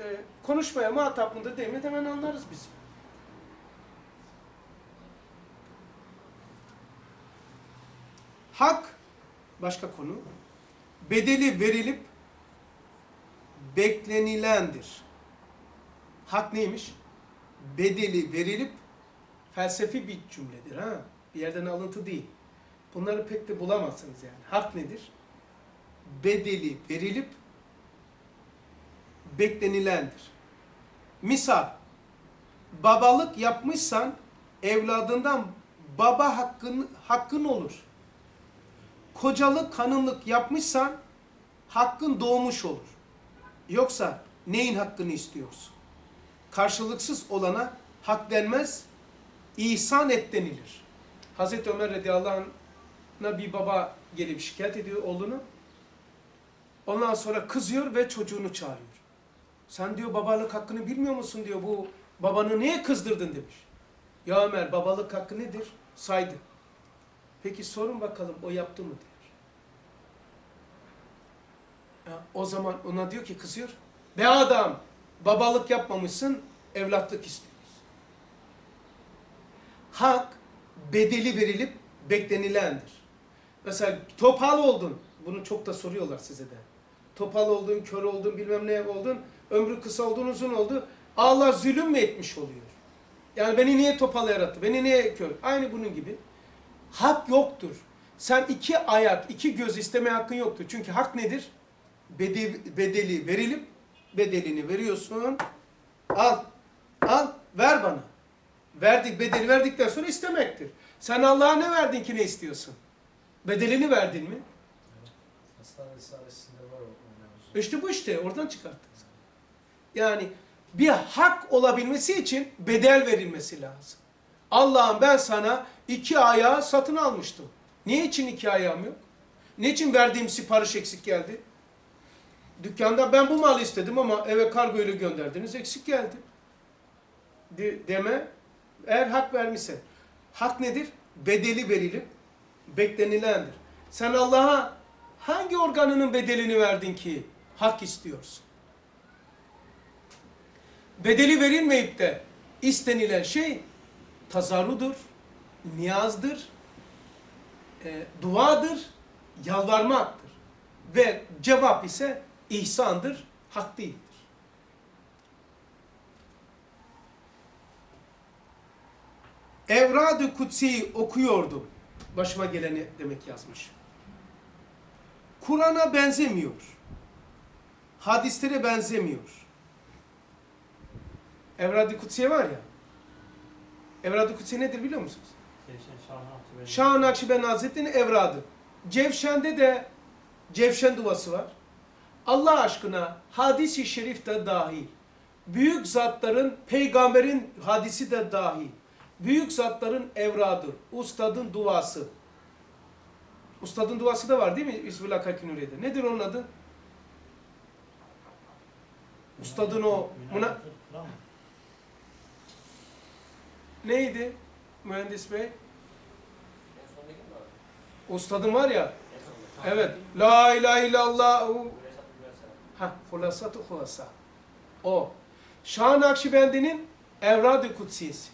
e, konuşmaya muhatap mıdır değil mi hemen anlarız biz. Hak başka konu. Bedeli verilip beklenilendir. Hak neymiş? Bedeli verilip felsefi bir cümledir ha. Bir yerden alıntı değil. Bunları pek de bulamazsınız yani. Hak nedir? Bedeli verilip beklenilendir. Misal, babalık yapmışsan evladından baba hakkın, hakkın olur. Kocalık, hanımlık yapmışsan hakkın doğmuş olur. Yoksa neyin hakkını istiyorsun? Karşılıksız olana hak denmez, ihsan et denilir. Hazreti Ömer radıyallahu anh'a bir baba gelip şikayet ediyor oğlunu. Ondan sonra kızıyor ve çocuğunu çağırıyor. Sen diyor babalık hakkını bilmiyor musun diyor bu babanı niye kızdırdın demiş. Ya Ömer babalık hakkı nedir? Saydı. Peki sorun bakalım o yaptı mı diyor. Ya, o zaman ona diyor ki kızıyor. Be adam babalık yapmamışsın evlatlık istiyoruz. Hak bedeli verilip beklenilendir. Mesela topal oldun. Bunu çok da soruyorlar size de. Topal oldun, kör oldun, bilmem ne oldun. Ömrü kısa oldun, uzun oldu. Allah zulüm mü etmiş oluyor? Yani beni niye topal yarattı? Beni niye kör? Aynı bunun gibi. Hak yoktur. Sen iki ayak, iki göz isteme hakkın yoktur. Çünkü hak nedir? Bedeli, bedeli verilip bedelini veriyorsun. Al, al, ver bana. Verdik, bedeli verdikten sonra istemektir. Sen Allah'a ne verdin ki ne istiyorsun? Bedelini verdin mi? Risalesi'nde var o mevzu. İşte bu işte oradan çıkarttık. Yani bir hak olabilmesi için bedel verilmesi lazım. Allah'ım ben sana iki ayağı satın almıştım. Niye için iki ayağım yok? Niçin verdiğim sipariş eksik geldi? Dükkanda ben bu malı istedim ama eve kargo ile gönderdiniz eksik geldi. De- deme eğer hak vermişsen. Hak nedir? Bedeli verilip beklenilendir. Sen Allah'a hangi organının bedelini verdin ki hak istiyorsun? Bedeli verilmeyip de istenilen şey tazarrudur, niyazdır, e, duadır, yalvarmaktır. Ve cevap ise ihsandır, hak değildir. Evrad-ı Kutsi'yi okuyordum. Başıma geleni demek yazmış. Kur'an'a benzemiyor. Hadislere benzemiyor. Evrad-ı Kutsiye var ya. Evrad-ı Kutsiye nedir biliyor musunuz? Şah-ı Nakşibend Hazretleri'nin evradı. Cevşen'de de Cevşen duası var. Allah aşkına hadisi şerif de dahil. Büyük zatların, peygamberin hadisi de dahil. Büyük zatların evradı, ustadın duası. Ustadın duası da var değil mi İsmillah Kakinuriye'de? Nedir onun adı? Ustadın o muna- neydi mühendis bey? Ustadın var ya. Evet. La ilahe illallah. Ha, hulasatı hulasa. O. Şah-ı Nakşibendi'nin Evrad-ı Kutsiyesi.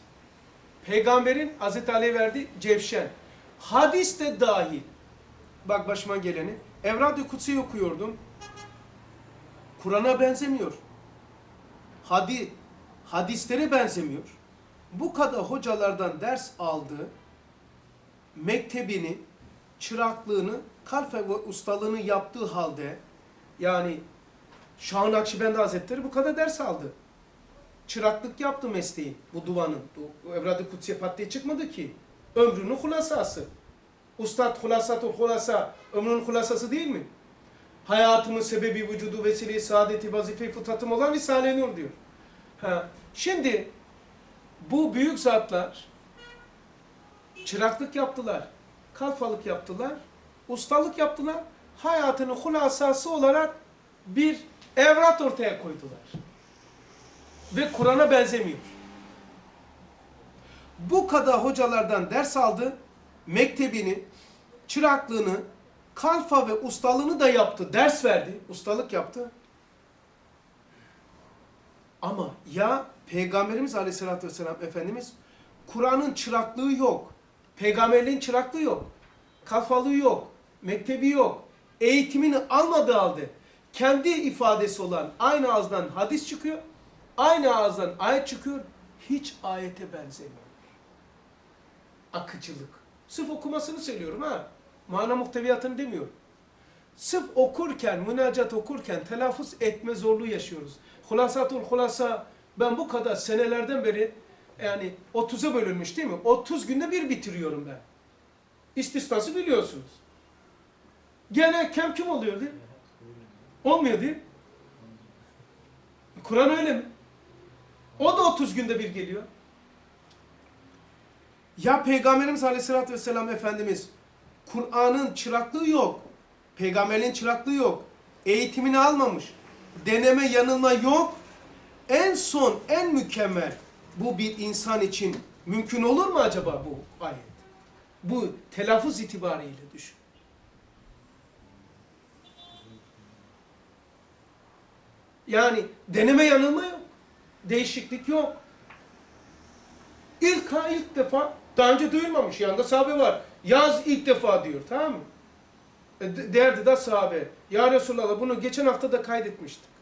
Peygamberin Hazreti Ali'ye verdiği cevşen. Hadis de dahil. Bak başıma geleni. Evrad-ı Kutsi'yi okuyordum. Kur'an'a benzemiyor. Hadi, hadislere benzemiyor. Bu kadar hocalardan ders aldı. Mektebini, çıraklığını, kalfe ve ustalığını yaptığı halde yani Şah-ı Hazretleri bu kadar ders aldı. Çıraklık yaptı mesleği bu duvanın. Bu Evrad-ı Kutsiye pat çıkmadı ki. Ömrünün hulasası. Ustad hulasatul hulasa, ömrünün hulasası değil mi? Hayatımın sebebi, vücudu, vesile, saadeti, vazife, fıtratım olan Risale-i Nur diyor. Ha. Şimdi bu büyük zatlar çıraklık yaptılar, kalfalık yaptılar, ustalık yaptılar. Hayatının hulasası olarak bir evrat ortaya koydular. Ve Kur'an'a benzemiyor. Bu kadar hocalardan ders aldı, mektebini, çıraklığını, kalfa ve ustalığını da yaptı, ders verdi, ustalık yaptı. Ama ya Peygamberimiz Aleyhisselatü Vesselam Efendimiz Kur'an'ın çıraklığı yok. Peygamberliğin çıraklığı yok. Kafalığı yok. Mektebi yok. Eğitimini almadığı halde kendi ifadesi olan aynı ağızdan hadis çıkıyor. Aynı ağızdan ayet çıkıyor. Hiç ayete benzemiyor. Akıcılık. Sırf okumasını söylüyorum ha. Mana muhteviyatını demiyorum. Sırf okurken, münacat okurken telaffuz etme zorluğu yaşıyoruz. Hulasatul hulasa ben bu kadar senelerden beri yani 30'a bölünmüş değil mi? 30 günde bir bitiriyorum ben. İstisnası biliyorsunuz. Gene kem kim oluyor değil mi? Olmuyor değil mi? Kur'an öyle mi? O da 30 günde bir geliyor. Ya Peygamberimiz Aleyhisselatü Vesselam Efendimiz Kur'an'ın çıraklığı yok. Peygamberin çıraklığı yok. Eğitimini almamış. Deneme yanılma yok. En son, en mükemmel bu bir insan için mümkün olur mu acaba bu ayet? Bu telaffuz itibariyle düşün. Yani deneme yanılma yok. Değişiklik yok. İlk ha ilk defa daha önce duyulmamış. Yanında sahabe var. Yaz ilk defa diyor. Tamam mı? E, de- derdi de sahabe. Ya Resulallah bunu geçen hafta da kaydetmiştik.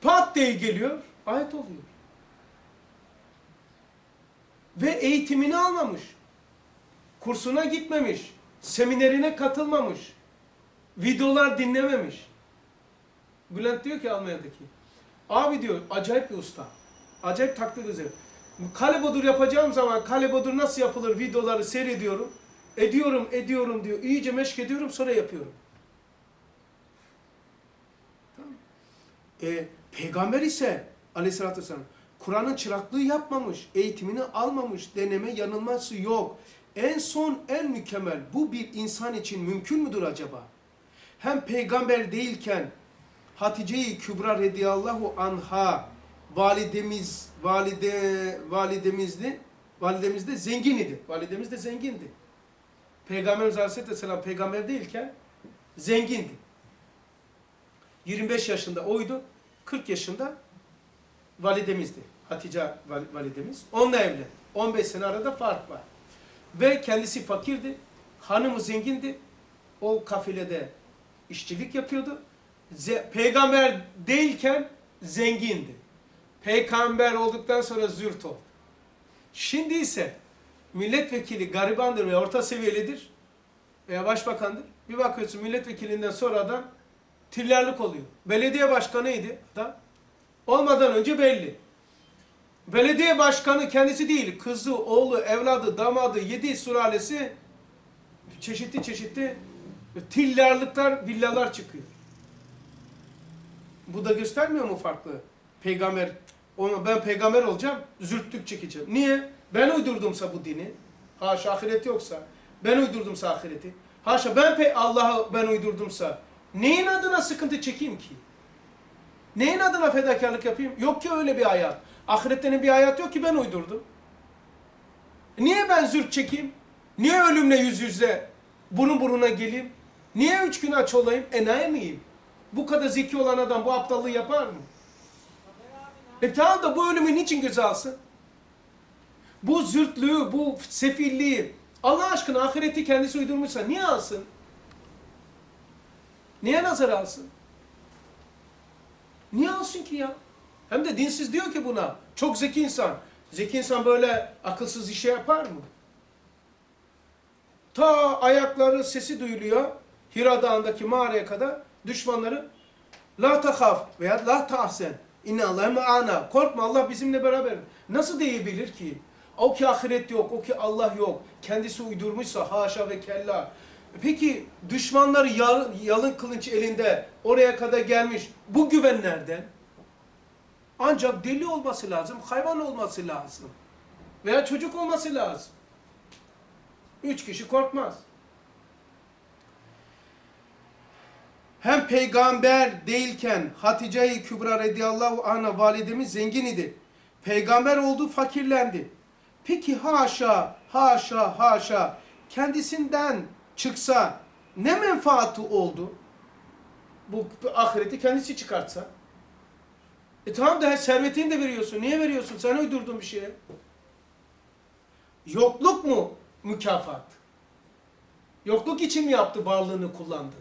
Pat diye geliyor. Ayet oluyor. Ve eğitimini almamış. Kursuna gitmemiş. Seminerine katılmamış. Videolar dinlememiş. Bülent diyor ki Almanya'daki. Abi diyor acayip bir usta. Acayip taklit ediyor. Kale bodur yapacağım zaman kale bodur nasıl yapılır videoları seyrediyorum. Ediyorum, ediyorum diyor. İyice meşk ediyorum sonra yapıyorum. Tamam. E, peygamber ise aleyhissalatü vesselam Kur'an'ın çıraklığı yapmamış, eğitimini almamış, deneme yanılması yok. En son, en mükemmel bu bir insan için mümkün müdür acaba? Hem peygamber değilken Hatice-i Kübra radıyallahu anha validemiz valide validemizdi validemiz de zengin idi. Validemiz de zengindi. Peygamberimiz Aleyhisselam peygamber değilken zengindi. 25 yaşında oydu. 40 yaşında validemizdi. Hatice val- validemiz. Onunla evlendi. 15 sene arada fark var. Ve kendisi fakirdi. Hanımı zengindi. O kafilede işçilik yapıyordu. Ze- peygamber değilken zengindi. Peygamber olduktan sonra zürt oldu. Şimdi ise milletvekili garibandır ve orta seviyelidir veya başbakandır. Bir bakıyorsun milletvekilinden sonra adam trillerlik oluyor. Belediye başkanıydı da olmadan önce belli. Belediye başkanı kendisi değil, kızı, oğlu, evladı, damadı, yedi sülalesi çeşitli çeşitli tillarlıklar, villalar çıkıyor. Bu da göstermiyor mu farklı? Peygamber, onu ben peygamber olacağım, zürtlük çekeceğim. Niye? Ben uydurdumsa bu dini, haşa ahiret yoksa, ben uydurdumsa ahireti, haşa ben Allah'ı ben uydurdumsa, neyin adına sıkıntı çekeyim ki? Neyin adına fedakarlık yapayım? Yok ki öyle bir hayat. Ahiretten bir hayat yok ki ben uydurdum. Niye ben zürt çekeyim? Niye ölümle yüz yüze burun buruna geleyim? Niye üç gün aç olayım? Enayi miyim? Bu kadar zeki olan adam bu aptallığı yapar mı? E tamam da bu ölümü niçin göze alsın? Bu zürtlüğü, bu sefilliği Allah aşkına ahireti kendisi uydurmuşsa niye alsın? Niye nazar alsın? Niye alsın ki ya? Hem de dinsiz diyor ki buna. Çok zeki insan. Zeki insan böyle akılsız işe yapar mı? Ta ayakları sesi duyuluyor. Hira Dağı'ndaki mağaraya kadar düşmanları La tahaf veya la tahsen. İnne Allah'ı ma'ana. Korkma Allah bizimle beraber. Nasıl diyebilir ki? O ki ahiret yok, o ki Allah yok. Kendisi uydurmuşsa haşa ve kella. Peki düşmanları yalın, yalın kılıç elinde oraya kadar gelmiş. Bu güven nereden? Ancak deli olması lazım, hayvan olması lazım. Veya çocuk olması lazım. Üç kişi korkmaz. Hem peygamber değilken Hatice-i Kübra radıyallahu anha validemiz zengin idi. Peygamber oldu fakirlendi. Peki haşa, haşa, haşa kendisinden çıksa ne menfaati oldu? Bu ahireti kendisi çıkartsa. E tamam da servetini de veriyorsun. Niye veriyorsun? Sen uydurdun bir şeye. Yokluk mu mükafat? Yokluk için mi yaptı varlığını kullandı?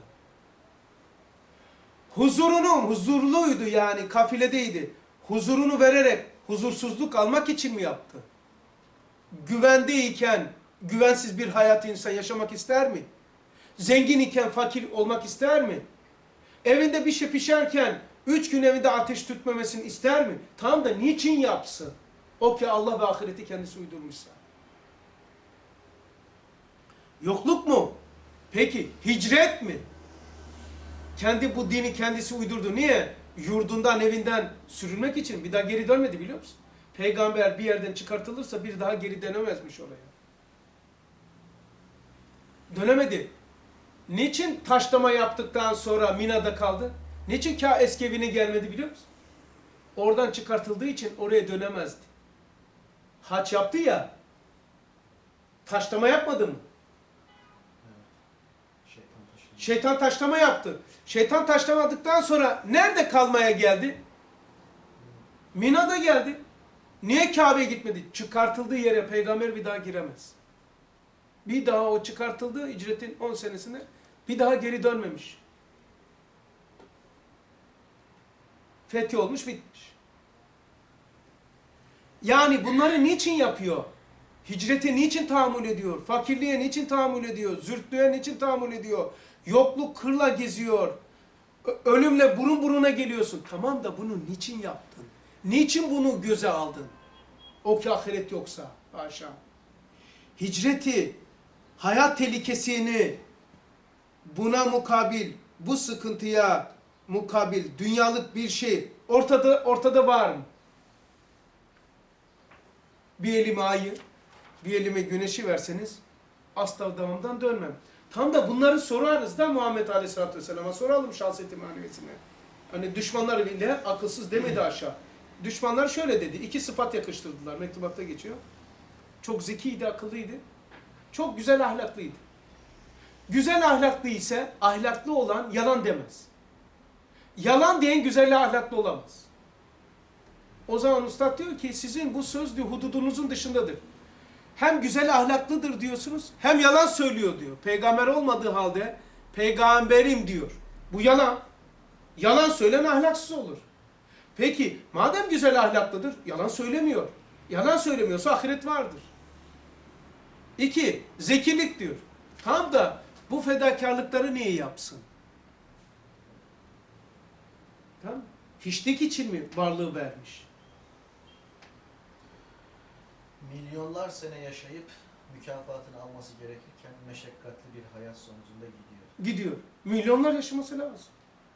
Huzurunu, huzurluydu yani kafiledeydi. Huzurunu vererek huzursuzluk almak için mi yaptı? Güvendeyken güvensiz bir hayat insan yaşamak ister mi? Zengin iken fakir olmak ister mi? Evinde bir şey pişerken üç gün evinde ateş tütmemesini ister mi? Tam da niçin yapsın? O ki Allah ve ahireti kendisi uydurmuşsa. Yokluk mu? Peki hicret mi? Kendi bu dini kendisi uydurdu. Niye? Yurdundan, evinden sürünmek için bir daha geri dönmedi biliyor musun? Peygamber bir yerden çıkartılırsa bir daha geri dönemezmiş oraya. Dönemedi. Niçin taşlama yaptıktan sonra Mina'da kaldı? Niçin Ka eski evine gelmedi biliyor musun? Oradan çıkartıldığı için oraya dönemezdi. Haç yaptı ya. Taşlama yapmadı mı? Şeytan taşlama yaptı. Şeytan taşlamadıktan sonra nerede kalmaya geldi? Mina'da geldi. Niye Kabe'ye gitmedi? Çıkartıldığı yere peygamber bir daha giremez. Bir daha o çıkartıldığı hicretin 10 senesinde bir daha geri dönmemiş. Fethi olmuş bitmiş. Yani bunları niçin yapıyor? Hicrete niçin tahammül ediyor? Fakirliğe niçin tahammül ediyor? Zürtlüğe niçin tahammül ediyor? Yokluk kırla geziyor. Ölümle burun buruna geliyorsun. Tamam da bunu niçin yaptın? Niçin bunu göze aldın? O ki ahiret yoksa. Haşa. Hicreti, hayat tehlikesini buna mukabil, bu sıkıntıya mukabil dünyalık bir şey ortada ortada var mı? Bir elime ayı, bir elime güneşi verseniz asla devamdan dönmem. Tam da bunları sorarız da Muhammed Aleyhisselatü Vesselam'a soralım şahsiyeti maneviyesine. Hani düşmanlar bile akılsız demedi aşağı. Düşmanlar şöyle dedi. iki sıfat yakıştırdılar. Mektubatta geçiyor. Çok zekiydi, akıllıydı. Çok güzel ahlaklıydı. Güzel ahlaklı ise ahlaklı olan yalan demez. Yalan diyen güzel ahlaklı olamaz. O zaman ustad diyor ki sizin bu söz diyor hududunuzun dışındadır. Hem güzel ahlaklıdır diyorsunuz hem yalan söylüyor diyor. Peygamber olmadığı halde peygamberim diyor. Bu yalan. Yalan söyleyen ahlaksız olur. Peki madem güzel ahlaklıdır yalan söylemiyor. Yalan söylemiyorsa ahiret vardır. İki, zekilik diyor. Tam da bu fedakarlıkları niye yapsın? Tamam Hiçlik için mi varlığı vermiş? Milyonlar sene yaşayıp mükafatını alması gerekirken meşakkatli bir hayat sonucunda gidiyor. Gidiyor. Milyonlar yaşaması lazım.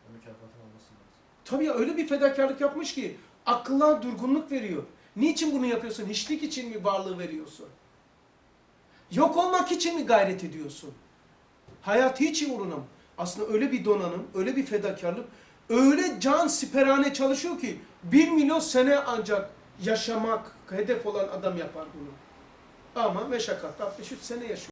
O mükafatını alması lazım. Tabii ya öyle bir fedakarlık yapmış ki akılla durgunluk veriyor. Niçin bunu yapıyorsun? Hiçlik için mi varlığı veriyorsun? Yok olmak için mi gayret ediyorsun? Hayat hiç uğruna mı? Aslında öyle bir donanım, öyle bir fedakarlık, öyle can siperhane çalışıyor ki bir milyon sene ancak yaşamak hedef olan adam yapar bunu. Ama meşakkat 63 sene yaşıyor.